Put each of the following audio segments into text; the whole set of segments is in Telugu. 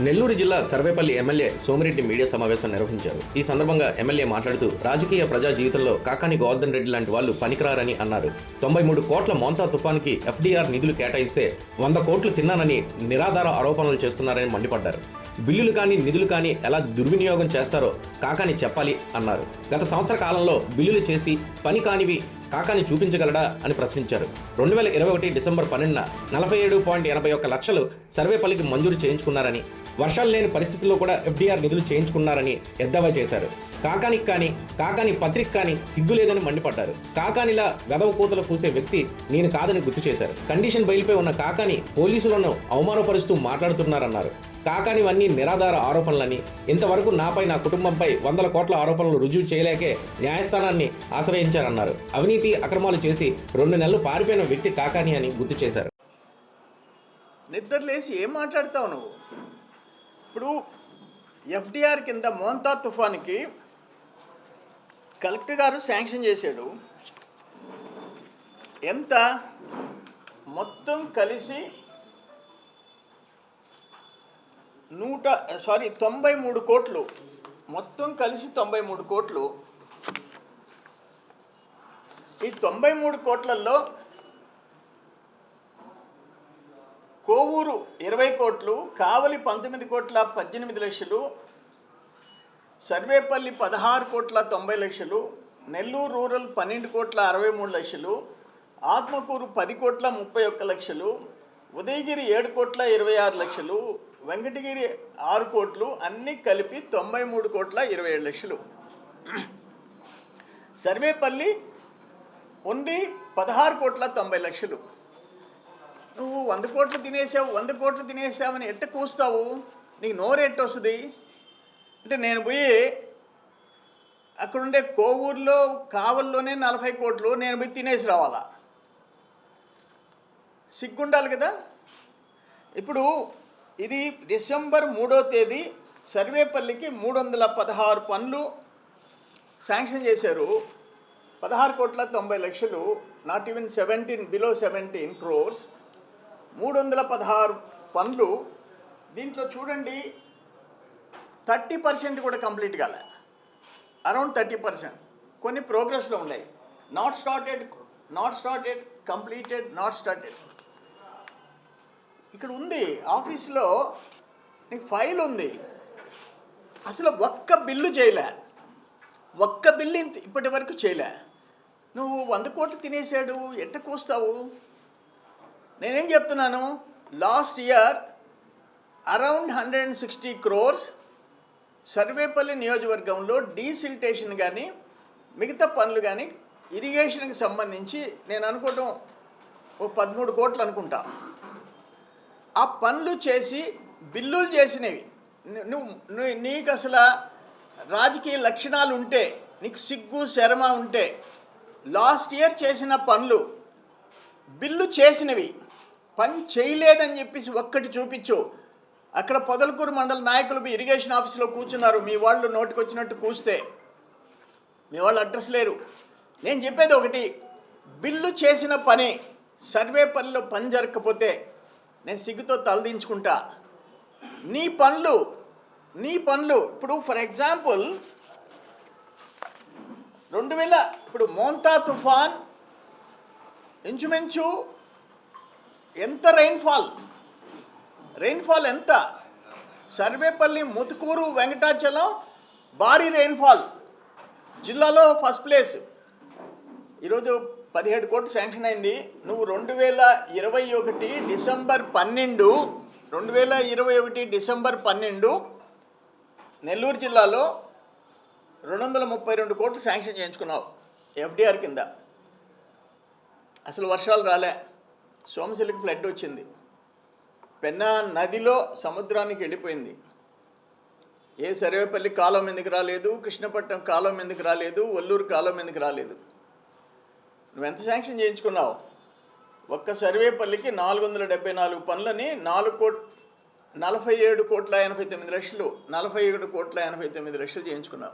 నెల్లూరు జిల్లా సర్వేపల్లి ఎమ్మెల్యే సోమిరెడ్డి మీడియా సమావేశం నిర్వహించారు. ఈ సందర్భంగా ఎమ్మెల్యే మాట్లాడుతూ రాజకీయ ప్రజా జీవితంలో కాకాని గోవర్ధన్ రెడ్డి లాంటి వాళ్ళు పనికిరారని అన్నారు. తొంభై మూడు కోట్ల మోంతా తుఫాన్కి ఎఫ్డీఆర్ నిధులు కేటాయిస్తే వంద కోట్లు తిన్నానని నిరాధార ఆరోపణలు చేస్తున్నారని మండిపడ్డారు. బిల్లులు కానీ నిధులు కానీ ఎలా దుర్వినియోగం చేస్తారో కాకాని చెప్పాలి అన్నారు. గత సంవత్సర కాలంలో బిల్లులు చేసి పని కానివి కాకాని చూపించగలడా అని ప్రశ్నించారు. రెండు వేల ఇరవై ఒకటి డిసెంబర్ పన్నెండున నలభై ఏడు పాయింట్ ఎనభై ఒక్క లక్షలు సర్వేపల్లికి మంజూరు చేయించుకున్నారని వర్షాలు లేని పరిస్థితుల్లో కూడా ఎఫ్డీఆర్ నిధులు చేయించుకున్నారని ఎద్దావా చేశారు. కాకానికి కానీ కాకాని పత్రిక కానీ సిగ్గు లేదని మండిపడ్డారు. కాకానిలా వెదవ కూతలు పూసే వ్యక్తి నేను కాదని గుర్తు చేశారు. కండిషన్ బయలుపై ఉన్న కాకాని పోలీసులను అవమానపరుస్తూ మాట్లాడుతున్నారన్నారు. కాకానివన్నీ నిరాధార ఆరోపణలని ఇంతవరకు నాపై నా కుటుంబంపై వందల కోట్ల ఆరోపణలు రుజువు చేయలేకే న్యాయస్థానాన్ని ఆశ్రయించారన్నారు. అవినీతి అక్రమాలు చేసి రెండు నెలలు పారిపోయిన వ్యక్తి కాకాని అని గుర్తు చేశారు. నిద్ర లేచి ఏం మాట్లాడతావు నువ్వు? ఇప్పుడు ఎఫ్డిఆర్ కింద మోంతా తుఫాన్కి కలెక్టర్ గారు శాంక్షన్ చేశాడు. ఎంత? మొత్తం కలిసి నూట సారీ తొంభై మూడు కోట్లు. మొత్తం కలిసి తొంభై మూడు కోట్లు. ఈ తొంభై మూడు కోట్లలో కోవూరు ఇరవై కోట్లు కావలి పంతొమ్మిది కోట్ల పద్దెనిమిది లక్షలు సర్వేపల్లి పదహారు కోట్ల తొంభై లక్షలు నెల్లూరు రూరల్ పన్నెండు కోట్ల అరవై మూడు లక్షలు ఆత్మకూరు పది కోట్ల ముప్పై ఒక్క లక్షలు ఉదయగిరి ఏడు కోట్ల ఇరవై ఆరు లక్షలు వెంకటగిరి ఆరు కోట్లు అన్నీ కలిపి తొంభై మూడు కోట్ల ఇరవై ఏడు లక్షలు. సర్వేపల్లి ఓన్లీ పదహారు కోట్ల తొంభై లక్షలు. నువ్వు వంద కోట్లు తినేసావు వంద కోట్లు తినేసావని ఎట్ట కూస్తావు? నీకు నోరెట్టు వస్తుంది? అంటే నేను పోయి అక్కడుండే కోవూరులో కావల్లోనే నలభై కోట్లు నేను పోయి తినేసి రావాలా? సిగ్గుండాలి కదా? ఇప్పుడు ఇది డిసెంబర్ మూడో తేదీ సర్వేపల్లికి మూడు వందల పదహారు పనులు శాంక్షన్ చేశారు. పదహారు కోట్ల తొంభై లక్షలు not even seventeen below seventeen crores మూడు వందల పదహారు పనులు. దీంట్లో చూడండి థర్టీ పర్సెంట్ కూడా కంప్లీట్ కాలే. Around thirty percent. కొన్ని ప్రోగ్రెస్లో ఉన్నాయి. Not started not started completed not started ఇక్కడ ఉంది ఆఫీస్లో నీకు ఫైల్ ఉంది. అసలు ఒక్క బిల్లు చేయలే. ఒక్క బిల్లు ఇంత ఇప్పటి వరకు చేయలే. నువ్వు వంద కోట్లు తినేసాడు ఎట్ట కూస్తావు? నేనేం చెప్తున్నాను? Last year around hundred and sixty crores Sarvepalli నియోజకవర్గంలో డీసిల్టేషన్ కానీ మిగతా పనులు కానీ ఇరిగేషన్కి సంబంధించి నేను అనుకోవటం ఓ పదమూడు కోట్లు అనుకుంటా. ఆ పనులు చేసి బిల్లులు చేసినవి. నువ్వు ను- నీకు అసలు రాజకీయ లక్షణాలు ఉంటే నీకు సిగ్గు శరమ ఉంటే లాస్ట్ ఇయర్ చేసిన పనులు బిల్లు చేసినవి. పని చేయలేదని చెప్పేసి ఒక్కటి చూపించు. అక్కడ పొదలకూరు మండల నాయకులు మీ ఇరిగేషన్ ఆఫీస్లో కూర్చున్నారు. మీ వాళ్ళు నోటికొచ్చినట్టు కూస్తే. మీ వాళ్ళు అడ్రస్ లేరు. నేను చెప్పేది ఒకటి బిల్లు చేసిన పని సర్వే పనిలో పని జరగకపోతే నేను సిగ్గుతో తలదించుకుంటా నీ పనులు నీ పనులు ఇప్పుడు ఫర్ ఎగ్జాంపుల్ రెండు వేల ఇప్పుడు మోంతా తుఫాన్ ఇంచుమించు ఎంత రెయిన్ఫాల్ రెయిన్ఫాల్ ఎంత? సర్వేపల్లి ముతుకూరు వెంకటాచలం భారీ రెయిన్ఫాల్ జిల్లాలో ఫస్ట్ ప్లేస్ ఈరోజు పదిహేడు కోట్లు శాంక్షన్ అయింది. నువ్వు రెండు వేల ఇరవై ఒకటి డిసెంబర్ పన్నెండు రెండు వేల ఇరవై ఒకటి డిసెంబర్ పన్నెండు నెల్లూరు జిల్లాలో రెండు వందల ముప్పై రెండు కోట్లు శాంక్షన్ చేయించుకున్నావు. ఎఫ్డిఆర్ కింద. అసలు వర్షాలు రాలే. సోమశిలకి ఫ్లడ్ వచ్చింది. పెన్నా నదిలో సముద్రానికి వెళ్ళిపోయింది. ఏ సర్వేపల్లి కాలం ఎందుకు రాలేదు? కృష్ణపట్నం కాలం ఎందుకు రాలేదు? ఒల్లూరు కాలం ఎందుకు రాలేదు? నువ్వు ఎంత శాంక్షన్ చేయించుకున్నావు? ఒక్క సర్వేపల్లికి నాలుగు వందల డెబ్బై నాలుగు పనులని నాలుగు కోట్ నలభై ఏడు కోట్ల ఎనభై తొమ్మిది లక్షలు నలభై ఏడు కోట్ల ఎనభై తొమ్మిది లక్షలు చేయించుకున్నావు.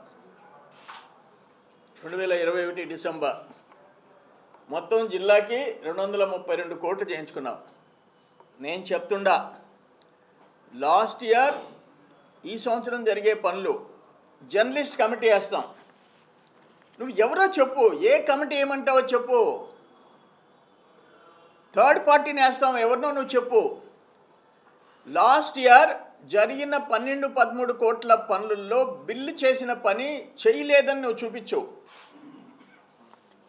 రెండు వేల ఇరవై ఒకటి డిసెంబర్ మొత్తం జిల్లాకి రెండు వందల ముప్పై రెండు కోట్లు చేయించుకున్నాం. నేను చెప్తుండా లాస్ట్ ఇయర్ ఈ సంవత్సరం జరిగే పనులు జర్నలిస్ట్ కమిటీ వేస్తాం. నువ్వు ఎవరో చెప్పు ఏ కమిటీ ఏమంటావో చెప్పు. థర్డ్ పార్టీని వేస్తాం ఎవరినో నువ్వు చెప్పు. లాస్ట్ ఇయర్ జరిగిన పన్నెండు పదమూడు కోట్ల పనులలో బిల్లు చేసిన పని చేయలేదని నువ్వు చూపించు.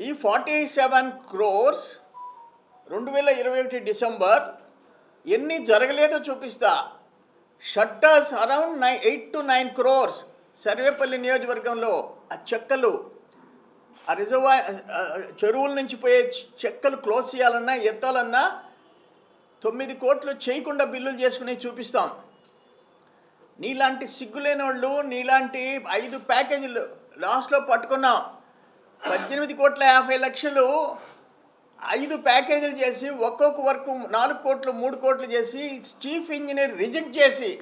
ఈ ఫార్టీ సెవెన్ క్రోర్స్ రెండు వేల ఇరవై ఒకటి డిసెంబర్ ఎన్ని జరగలేదో చూపిస్తా. Shutters around nine eight to nine crores Sarvepalli నియోజకవర్గంలో ఆ చెక్కలు ఆ రిజర్వా చెరువుల నుంచి పోయే చెక్కలు క్లోజ్ చేయాలన్నా ఎత్తాలన్నా తొమ్మిది కోట్లు చేయకుండా బిల్లులు చేసుకుని చూపిస్తాం. నీలాంటి సిగ్గులేని వాళ్ళు నీలాంటి ఐదు ప్యాకేజీలు లాస్ట్లో పట్టుకున్నాం. పద్దెనిమిది కోట్ల యాభై లక్షలు ఐదు ప్యాకేజీలు చేసి ఒక్కొక్క వర్క్ నాలుగు కోట్లు మూడు కోట్లు చేసి చీఫ్ ఇంజనీర్ రిజెక్ట్ చేసి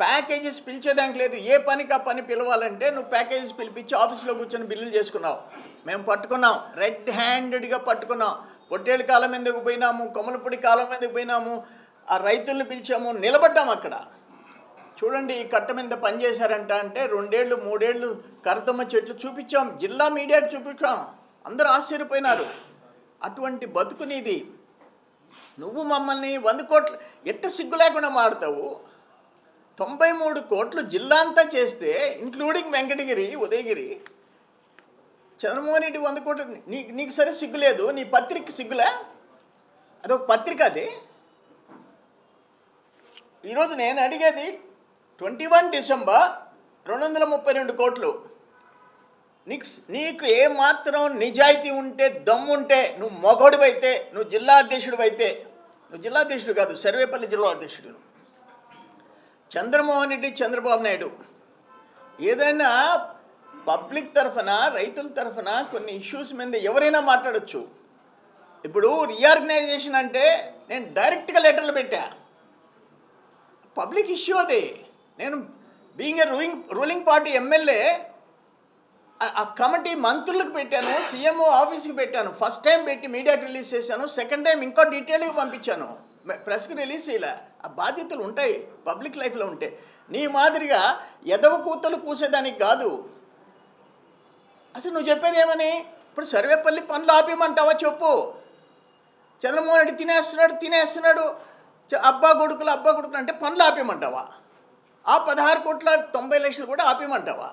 ప్యాకేజెస్ పిలిచేదానికి లేదు. ఏ పనికి ఆ పని పిలవాలంటే నువ్వు ప్యాకేజెస్ పిలిపించి ఆఫీస్లో కూర్చొని బిల్లులు చేసుకున్నావు. మేము పట్టుకున్నాం. రెడ్ హ్యాండెడ్గా పట్టుకున్నాం. పొట్టేళ్ళ కాలం ఎందుకు పోయినాము? కొమలపొడి కాలం ఎందుకు పోయినాము? ఆ రైతుల్ని పిలిచాము. నిలబడ్డాము అక్కడ. చూడండి ఈ కట్ట మీద పనిచేశారంట అంటే రెండేళ్ళు మూడేళ్ళు కరతమ్మ చెట్లు చూపించాం జిల్లా మీడియాకి చూపించాం. అందరూ ఆశ్చర్యపోయినారు. అటువంటి బతుకు నీది. నువ్వు మమ్మల్ని వంద కోట్లు ఎట్ట సిగ్గు లేకుండా మాడతావు తొంభై మూడు కోట్లు జిల్లా అంతా చేస్తే ఇంక్లూడింగ్ వెంకటగిరి ఉదయగిరి చంద్రమోహన్ రెడ్డి వంద కోట్లు నీకు నీకు సరే సిగ్గు లేదు నీ పత్రిక సిగ్గులే? అదొక పత్రిక అది. ఈరోజు నేను అడిగేది ట్వంటీ వన్ డిసెంబర్ రెండు వందల ముప్పై రెండు కోట్లు. నీకు నీకు ఏమాత్రం నిజాయితీ ఉంటే దమ్ముంటే నువ్వు మొగోడివైతే నువ్వు జిల్లా అధ్యక్షుడు అయితే నువ్వు జిల్లా అధ్యక్షుడు కాదు సర్వేపల్లి జిల్లా అధ్యక్షుడు. చంద్రమోహన్ రెడ్డి చంద్రబాబు నాయుడు. ఏదైనా పబ్లిక్ తరఫున రైతుల తరఫున కొన్ని ఇష్యూస్ మీద ఎవరైనా మాట్లాడొచ్చు. ఇప్పుడు రీఆర్గనైజేషన్ అంటే నేను డైరెక్ట్గా లెటర్లు పెట్టా. పబ్లిక్ ఇష్యూ అది. నేను being a ruling ruling party MLA ఆ కమిటీ మంత్రులకు పెట్టాను సీఎంఓ ఆఫీస్కి పెట్టాను. ఫస్ట్ టైం పెట్టి మీడియాకి రిలీజ్ చేశాను సెకండ్ టైం ఇంకా డీటెయిల్గా పంపించాను. ప్రెస్కి రిలీజ్ చేయలే. ఆ బాధ్యతలు ఉంటాయి పబ్లిక్ లైఫ్లో ఉంటాయి నీ మాదిరిగా ఎదవ కూతలు కూసేదానికి కాదు. అసలు నువ్వు చెప్పేది ఏమని? ఇప్పుడు సర్వేపల్లి పనులు ఆపేయమంటావా చెప్పు. చంద్రమోహన్ రెడ్డి తినేస్తున్నాడు తినేస్తున్నాడు. చ- అబ్బా కొడుకులు అబ్బా కొడుకులు అంటే పనులు ఆపేయమంటావా? ఆ పదహారు కోట్ల తొంభై లక్షలు కూడా ఆపేయమంటావా?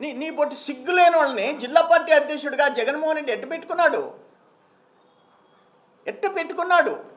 నీ నీ పొట్టి సిగ్గులేని వాళ్ళని జిల్లా పార్టీ అధ్యక్షుడిగా జగన్మోహన్ రెడ్డి ఎట్టు పెట్టుకున్నాడు? ఎట్టు పెట్టుకున్నాడు?